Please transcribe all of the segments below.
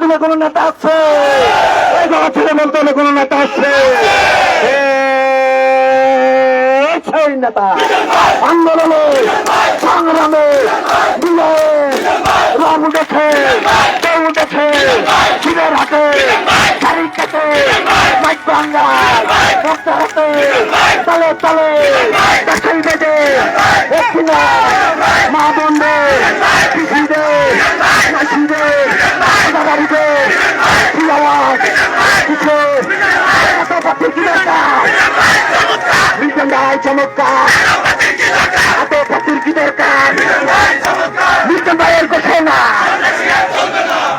দিলে কোন নেতা আছে? এই বলতে হলে কোন নেতা আছে? সেই আন্দোলনে, সংগ্রামে রং উঠেছে কেউ উঠেছে, শিবের হাতে, শাড়ি কেটে, মাইক রক্ত হাতে, তলে তলে মিল্টন চমৎকার এত পাখির কি দরকার মিল্টন ভাইয়ের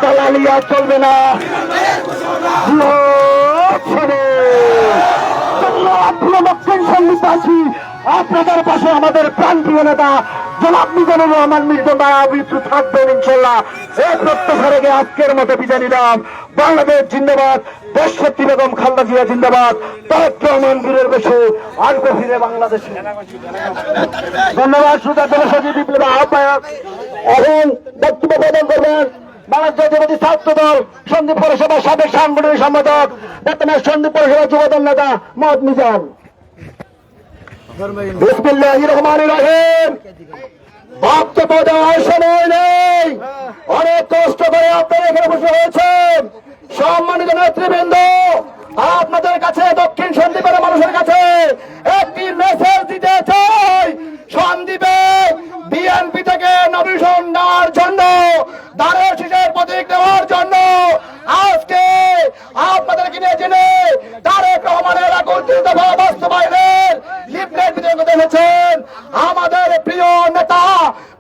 দালালিয়া চলবে না। আপনাদের পাশে আমাদের প্রান্তীয় নেতা জনাব মিজানুর রহমান মির্জা মায়াবিত্র থাকবেন ইনশাল্লাহ এই প্রত্যাশা রেখে আজকের মতো বিদায় নিলাম। বাংলাদেশ জিন্দাবাদ দেশশক্তি বেগম খালদা জিয়া জিন্দাবাদ, তারেক রহমান বীরের বেশে আসবে ফিরে বাংলাদেশে। ধন্যবাদ সুতা জনসচিব বিপ্লব আহ্বায়ক। এখন বক্তব্য প্রদান করবেন বাংলাদেশ জাতীয়বাদী ছাত্র দল সন্দীপ পৌরসভার সাবেক সাংগঠনিক সম্পাদক, বর্তমান সন্দীপ পৌরসভা যুবদল নেতা মহম্মদ মিজান। বিসমিল্লাহ রহমান রহিম। বক্তব্য দেওয়ার সময় নেই। অনেক কষ্ট করে আপনারা এখানে বসে হয়েছেন সম্মানিত নেতৃবৃন্দ, আপনাদের কাছে দক্ষিণ সন্দ্বীপের মানুষের কাছে একটি মেসেজ দিতে চাই। সন্দ্বীপে বিএনপি থেকে নমিশন নেওয়ার জন্য দাঁড়ের শীষের প্রতীক নেওয়ার জন্য আজকে আপনাদেরকে নিয়ে জেনে তারেক রহমানের একত্রিত দফা বাস্তবায়নের লিফলেট বিতরণ করতে এসেছেন আমাদের প্রিয় নেতা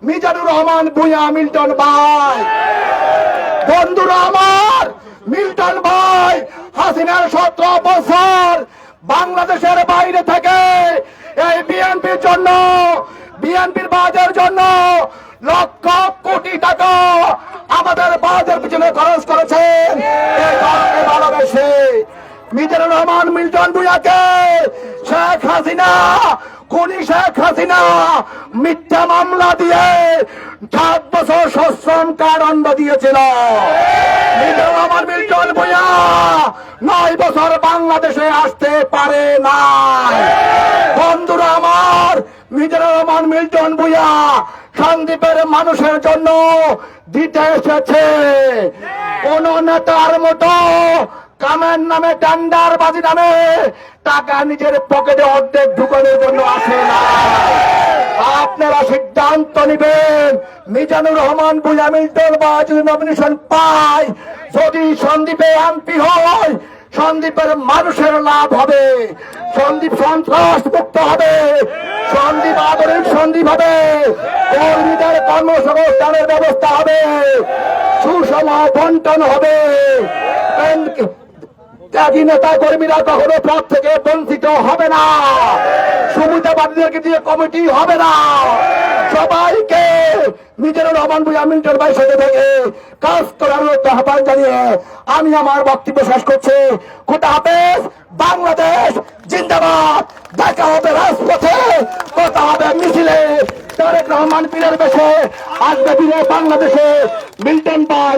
মিজানুর রহমান ভুঁইয়া, মিল্টন ভাই। বন্ধুরা আমার, মিল্টন ভাই, হাসিনার সতেরো বছর বাংলাদেশের বাইরে থেকে এই বিএনপির জন্য, বিএনপির বাজের জন্য লক্ষ কোটি টাকা আমাদের বাজের পিছনে খরচ করেছেন। ভালোবেসে মিজানুর রহমান, মিল্টন ভুইয়াকে শেখ হাসিনা, খুনি শেখ হাসিনা মিথ্যা মামলা দিয়ে সাত বছর সশ্রম কারাদণ্ড দিয়েছিল? রহমান মিল্টন ভুইয়া নয় বছর বাংলাদেশে আসতে পারে নাই। বন্ধুরা আমার মিজানুর রহমান মিল্টন ভুইয়া সন্দীপের মানুষের জন্য দিতে এসেছে। কোন নেতার মতো কামের নামে ডান্ডার বাজি নামে, টাকা নিজের পকেটে অর্ধেক ঢুকানোর জন্য আসে না। আপনারা সিদ্ধান্ত নিবেন, মিজানুর রহমান বুঝা মিল্টন বা যদি নমিনেশন পায়। যদি সন্দীপে এমপি হয়, সন্দীপের মানুষের লাভ হবে। সন্দীপ সন্ত্রাস মুক্ত হবে। সন্দীপ আদরের সন্দীপ হবে। কর্মীদের কর্মসংস্থানের ব্যবস্থা হবে। সুষম বন্টন হবে। ত্যাগী নেতা কর্মীরা কখনো পদ থেকে বঞ্চিত হবে না। সুবিধাবাদীদেরকে দিয়ে কমিটি হবে না। সবাইকে নিজের রহমান বুঝা মিল্টন ভাই সাথে থেকে কাজ করার আহ্বান জানিয়ে আমি আমার বক্তব্য শেষ করছি। খোটা হাফেজ, বাংলাদেশ জিন্দাবাদ। দেখা হবে রাজপথে, কথা হবে মিছিলে। তারেক রহমান পীরের বেশে আসবে বাংলাদেশে মিল্টন ভাই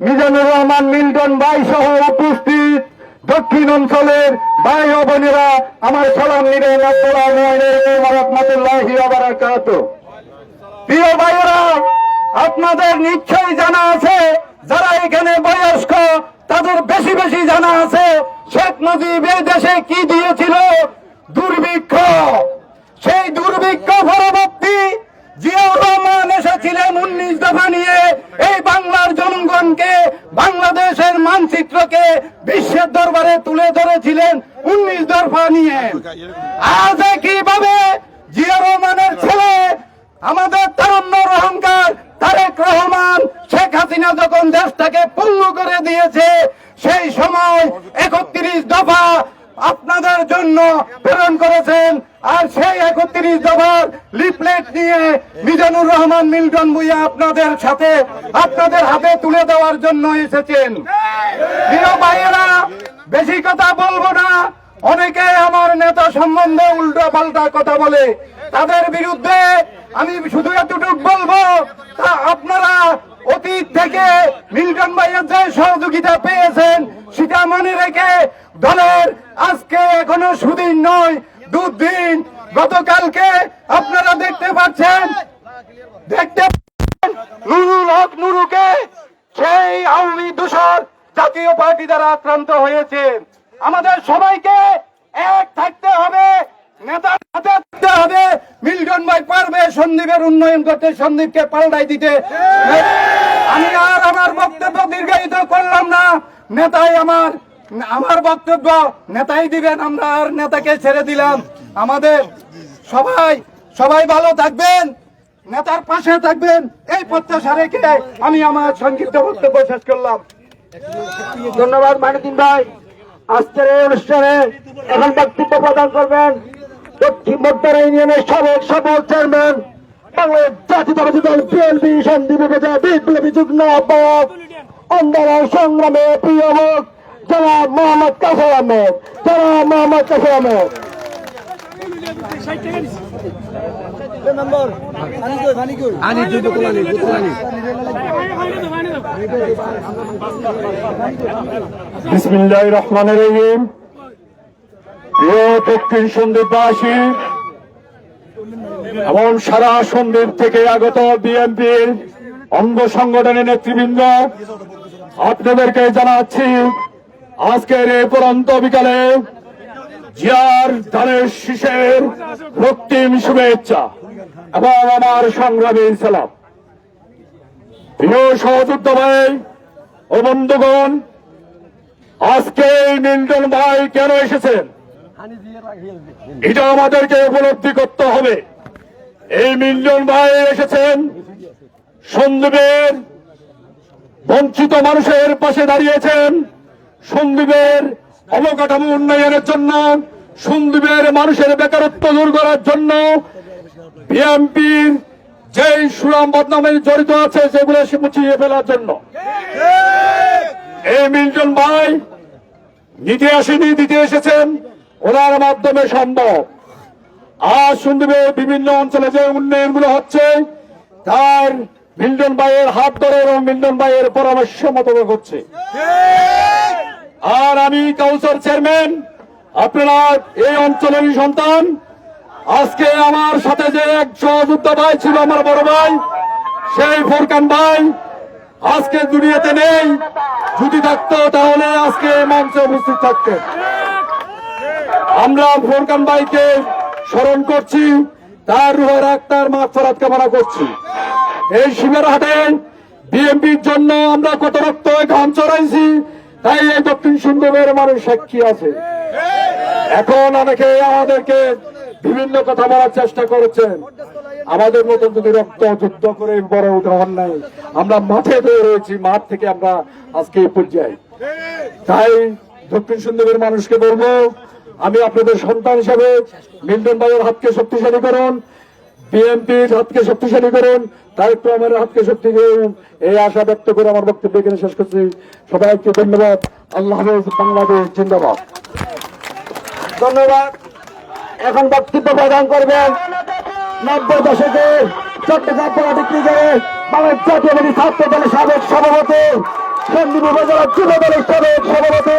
মিজানুর রহমান, মিল্টন ভাই সহ উপস্থিত দক্ষিণ অঞ্চলের ভাই ও বোনেরা, আমার সালাম নিবেন প্রিয় ভাইয়েরা, আপনাদের নিশ্চয়ই জানা আছে, যারা এখানে বয়স্ক, তাদের বেশি বেশি জানা আছে, শেখ মুজিব এই দেশে কি দিয়েছিল? দুর্ভিক্ষ। সেই দুর্ভিক্ষ পরবর্তী জিয়াউর রহমান এসেছিলেন উনিশ দফা নিয়ে। জনগণকে বাংলাদেশের মানচিত্রকে বিশ্বের দরবারে তুলে ধরেছিলেন উনিশ দরফা নিয়ে। আজ কীভাবে জিয়া রহমানের ছেলে, আমাদের তারুণ্যর অহংকার তারেক রহমান শেখ হাসিনা যখন দেশটাকে পূর্ণ করে দিয়েছে, সেই সময় একত্রিশ দফা আপনাদের জন্য প্রেরণ করেছেন আর সেই একত্রিশ দফার লিফলেট নিয়ে মিজানুর রহমান, মিল্টন ভুইয়া আপনাদের সাথে আপনাদের হাতে তুলে দেওয়ার জন্য এসেছেন। বেশি কথা বলব না। অনেকে আমার নেতা সম্বন্ধে উল্টো পাল্টা কথা বলে। তাদের বিরুদ্ধে আমি শুধু এতটুকু বলব, তা আপনারা অতীত থেকে মিল্টন ভাইয়ের যে সহযোগিতা পেয়েছেন, সেটা মনে রেখে দলের আজকে এখনও সুদিন নয়, দুদিন। গতকালকে আপনারা দেখতে পাচ্ছেন, দেখতে নুরুল হক নুরুকে সেই আওয়ামী দূষর জাতীয় পার্টি দ্বারা আক্রান্ত হয়েছে। আমাদের সবাইকে এক থাকতে হবে। নেতার হাতে থাকতে হবে মিল্টন ভাই পারবে, সন্দীপের উন্নয়ন করতে, সন্দীপকে পাল্টাই দিতে। আমি আর আমার বক্তব্য দীর্ঘায়িত করলাম না। নেতাই আমার আমার বক্তব্য, নেতাই দিবেন, আমরা আর নেতাকে ছেড়ে দিলাম। আমাদের সবাই সবাই ভালো থাকবেন, নেতার পাশে থাকবেন। এই প্রত্যাশা রেখে আমি আমার সংক্ষিপ্ত বক্তব্য শেষ করলাম। ধন্যবাদ মানিদিন ভাই। আজকের এই অনুষ্ঠানে এখন বক্তব্য প্রদান করবেন দক্ষিণ মধ্যরা ইউনিয়নের সাবেক সফল চেয়ারম্যান, বাংলাদেশ জাতীয়তাবাদী দল বিএনপি সন্দীপ বিপ্লবী যুগ্ম আহ্বায়ক আন্দোলন সংগ্রামে প্রিয় লোক, জনাব মোহাম্মদ কাসর আহমেদ, জনাব মোহাম্মদ কাসর আহমেদ। বিসমিল্লাহ রহমান রহিম। প্রিয় দক্ষিণ সন্দীপবাসী এবং সারা সন্দীপ থেকে আগত বিএনপির অঙ্গ সংগঠনের নেতৃবৃন্দ, আপনাদেরকে জানাচ্ছি, আজকের এই পরন্ত বিকালে জিয়ার ধানের শীষের রক্তিম শুভেচ্ছা এবং আমার সংগ্রামী সালাম। প্রিয় সহযোদ্ধা ভাই ও বন্ধুগণ, আজকে মিল্টন ভাই কেন এসেছেন? এটা আমাদেরকে উপলব্ধি করতে হবে। এই মিল্টন ভাই এসেছেন সন্দীপের বঞ্চিত মানুষের পাশে দাঁড়িয়েছেন সন্দীপের অবকাঠামো উন্নয়নের জন্য সন্দীপের মানুষের বেকারত্ব দূর করার জন্য বিএনপির যে সুনাম বদনামে জড়িত আছে সেগুলো সে মুছিয়ে ফেলার জন্য। এই মিল্টন ভাই নিতে আসেনি দিতে এসেছেন। ওনার মাধ্যমে সম্ভব। আজ শুনবে বিভিন্ন অঞ্চলে যে উন্নয়নগুলো হচ্ছে, তার মিল্টন ভাইয়ের হাত ধরে এবং মিল্টন ভাইয়ের পরামর্শ মোতাবেক হচ্ছে। আর আমি কাউন্সিলর চেয়ারম্যান, আপনারা এই অঞ্চলেরই সন্তান। আজকে আমার সাথে যে এক সহযোদ্ধা ভাই ছিল, আমার বড় ভাই, সেই ফোরকান ভাই, আজকে দুনিয়াতে নেই। যদি থাকতো তাহলে আজকে মঞ্চে উপস্থিত থাকতেন। আমরা ফোরকান ভাইকে স্মরণ করছি, তার রুহের আক্তার মাছ ফেরাত কামনা করছি। এই শিবের হাটে বিএনপির জন্য আমরা কত রক্ত ঘাম চড়াইছি তাই এই দক্ষিণ সুন্দরের মানুষ সাক্ষী আছে। এখন অনেকে আমাদেরকে বিভিন্ন কথা বলার চেষ্টা করেছেন। আমাদের মতন যদি রক্ত যুদ্ধ করে বড় উদাহরণ নাই, আমরা মাঠে রয়েছি, মাঠ থেকে আমরা আজকে এই পর্যায়ে। তাই দক্ষিণ সুন্দরের মানুষকে বলব আমি আপনাদের সন্তান হিসাবে মিল্টন ভাইয়ের হাতকে শক্তিশালী করুন, বিএনপির হাতকে শক্তিশালী করুন তারেক রহমানের হাতকে শক্তি করুন এই আশা ব্যক্ত করে আমার বক্তব্য এখানে শেষ করছি। সবাইকে ধন্যবাদ। আল্লাহ বাংলাদেশ জিন্দাবাদ। ধন্যবাদ। এখন বক্তব্য প্রদান করবেন নব্বই দশকে চট্টগ্রাম পলিটিক লীগের বাংলাদেশ জাতীয়বাদী ছাত্র দলের সাবেক সভাপতি, সন্দীপ উপজেলা যুব দলের সাবেক সভাপতি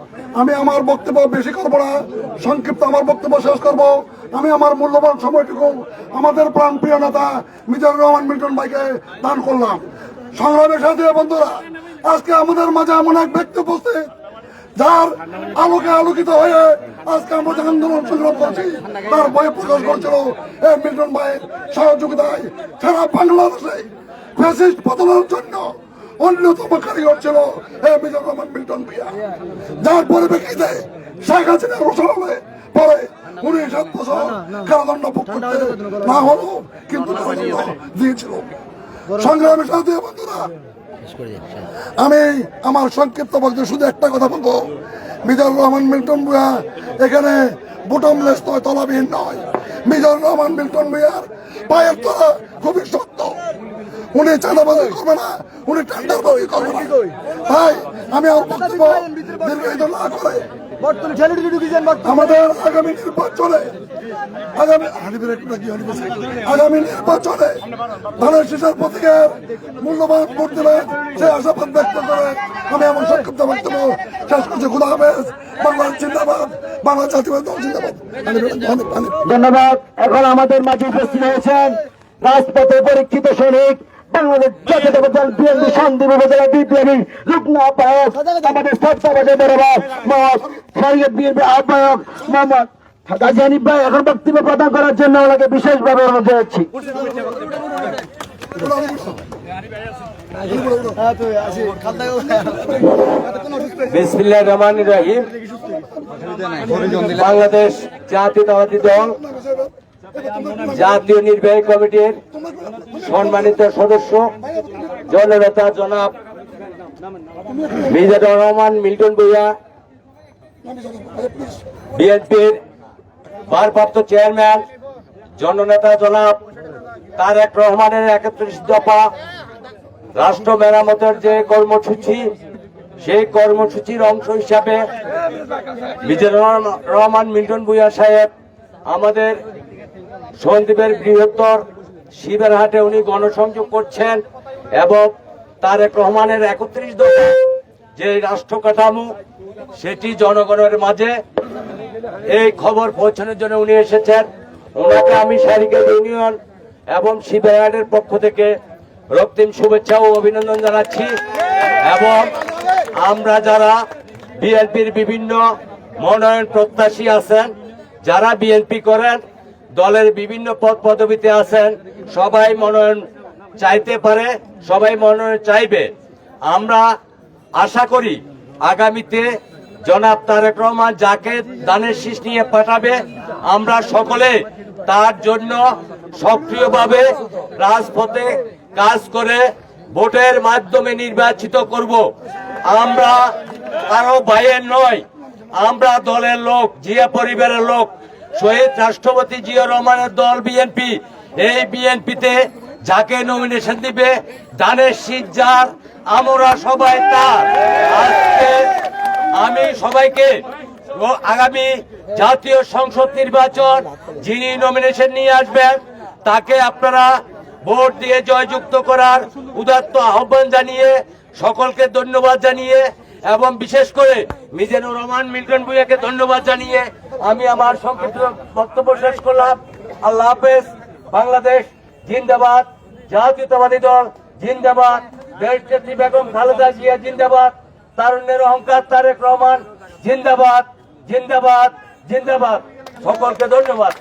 আমি আমার বক্তব্য বেশি করব না, সংক্ষিপ্ত আমার বক্তব্য শেষ করব। আমি আমার মূল্যবান সময়টুকু আমাদের প্রাণ প্রিয় নেতা মিজানুর রহমান মিল্টন ভাইকে দান করলাম। সংগ্রামের সাথে বন্ধুরা, আজকে আমাদের মাঝে এমন এক ব্যক্তি উপস্থিত, যার আলোকে আলোকিত হয়ে আজকে আমরা যে আন্দোলন সংগ্রাম করছি, তার বয়ে প্রকাশ করছিল এই মিল্টন ভাইয়ের সহযোগিতায় সারা বাংলাদেশে ফ্যাসিস্ট জন্য অন্যতম কারিগর ছিল মিজানুর রহমান মিল্টন ভূঁইয়া। যার পরিপ্রেক্ষিতে শেখ হাসিনা রোশনালে পরে উনি সাত বছর কারাদণ্ড ভোগ করতে না হলো কিন্তু দিয়েছিল। সংগ্রামের সাথে বন্ধুরা আমি আমার সংক্ষিপ্ত বক্তব্য শুধু একটা কথা বলব। মিজানুর রহমান মিল্টন ভূঁইয়া এখানে বুটমলেস নয় তলাবিহীন নয়। মিজানুর রহমান মিল্টন ভূঁইয়ার পায়ের তলা খুবই শক্ত। উনি চাঁদাবাজি করবে না উনি টেন্ডার বাজি করবে না। তাই আমি আমার বক্তব্য দীর্ঘায়িত না করে। আমাদের আগামী নির্বাচনে আগামী হানিফের একটু কি হানিফের আগামী নির্বাচনে ধানের শীষের প্রতীকের মূল্যবান ভোট দেবেন। সে আশাবাদ ব্যক্ত করে আমি আমার সংক্ষিপ্ত বক্তব্য শেষ করছি। খুদা হাফেজ বাংলাদেশ জিন্দাবাদ বাংলা জাতীয় দল জিন্দাবাদ। হানিফ, হানিফ, হানিফ। ধন্যবাদ। এখন আমাদের মাঝে উপস্থিত হয়েছেন রাজপথে পরীক্ষিত সৈনিক বাংলাদেশ জাতীয় দল বিএনপি শান্তি উপজেলা বিপ্লবী রুগ্ন আহ্বায়ক আমাদের সত্তাবাদে বরাবর মোহাম্মদ শরীয়ত বিএনপি আহ্বায়ক মোহাম্মদ গাজী হানিফ ভাই এখন বক্তব্য প্রদান করার জন্য ওনাকে বিশেষভাবে অনুরোধ জানাচ্ছি। বিসমিল্লাহ রহমান রাহিম। বাংলাদেশ জাতীয়তাবাদী দল জাতীয় নির্বাহী কমিটির সম্মানিত সদস্য, জননেতা জনাব মিজানুর রহমান, মিল্টন ভূঁইয়া, বিএনপির ভারপ্রাপ্ত চেয়ারম্যান, জননেতা জনাব তারেক রহমানের একত্রিশ দফা রাষ্ট্র মেরামতের যে কর্মসূচি, সেই কর্মসূচির অংশ হিসাবে মিজানুর রহমান, মিল্টন ভূঁইয়া সাহেব আমাদের সন্দীপের বৃহত্তর শিবের হাটে উনি গণসংযোগ করছেন এবং তারেক রহমানের একত্রিশ দফা যে রাষ্ট্র কাঠামো, সেটি জনগণের মাঝে এই খবর পৌঁছানোর জন্য উনি এসেছেন। ওনাকে আমি শারিকের ইউনিয়ন এবং শিবের পক্ষ থেকে রক্তিম শুভেচ্ছা ও অভিনন্দন জানাচ্ছি। এবং আমরা যারা বিএনপির বিভিন্ন মনোনয়ন প্রত্যাশী আছেন, যারা বিএনপি করেন দলের বিভিন্ন পদ পদবিতে আছেন। সবাই মনোনয়ন চাইতে পারে, সবাই মনোনয়ন চাইবে। আমরা আশা করি আগামীতে জনাব তারেক রহমান যাকে দানের শীষ নিয়ে পাঠাবে, আমরা সকলে তার জন্য সক্রিয়ভাবে রাজপথে কাজ করে ভোটের মাধ্যমে নির্বাচিত করব। আমরা কারও ভাইয়ের নয়, আমরা দলের লোক, জিয়া পরিবারের লোক। শহীদ রাষ্ট্রপতি জিয়া রহমানের দল বিএনপি। এই বিএনপিতে যাকে নমিনেশন দিবে দানের শীত যার আমরা সবাই তার। আজকে আমি সবাইকে আগামী জাতীয় সংসদ নির্বাচন যিনি নমিনেশন নিয়ে আসবেন, তাকে আপনারা ভোট দিয়ে জয়যুক্ত করার উদাত্ত আহ্বান জানিয়ে, সকলকে ধন্যবাদ জানিয়ে এবং বিশেষ করে মিজানুর রহমান, মিল্টন ভুইয়াকে ধন্যবাদ জানিয়ে আমি আমার সংক্ষিপ্ত বক্তব্য শেষ করলাম। আল্লাহ হাফেজ। বাংলাদেশ জিন্দাবাদ। জাতীয়তাবাদী দল জিন্দাবাদ। দেশ নেত্রী বেগম খালেদা জিয়া জিন্দাবাদ। তারুণ্যের অহংকার তারেক রহমান জিন্দাবাদ। জিন্দাবাদ। জিন্দাবাদ। সকলকে ধন্যবাদ।